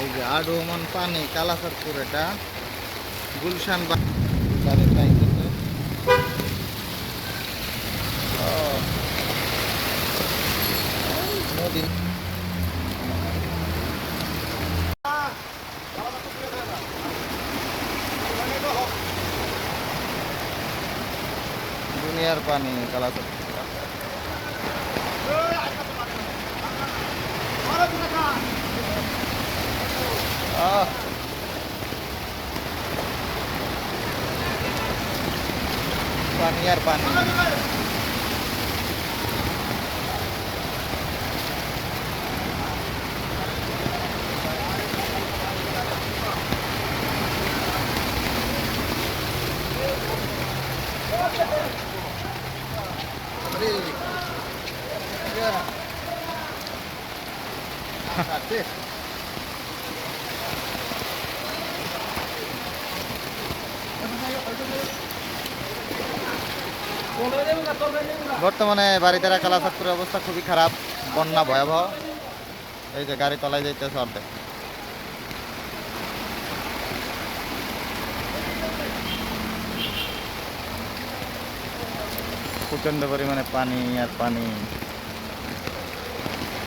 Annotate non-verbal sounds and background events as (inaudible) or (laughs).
এই যে আডোমান পানি কালাচাঁদপুর এটা গুলশান বা- গাড়ির লাইনটাতে। ও। নদী দুনিয়ার পানি Paniar, paniar. (laughs) Yeah. বর্তমানে বাড়িতে কালাচাঁদপুরের অবস্থা খুবই খারাপ, বন্যা ভয়াবহ। এই যে গাড়ি তলায় যাইতেছে অর্ধেক। প্রচণ্ড পরিমাণে পানি আর পানি।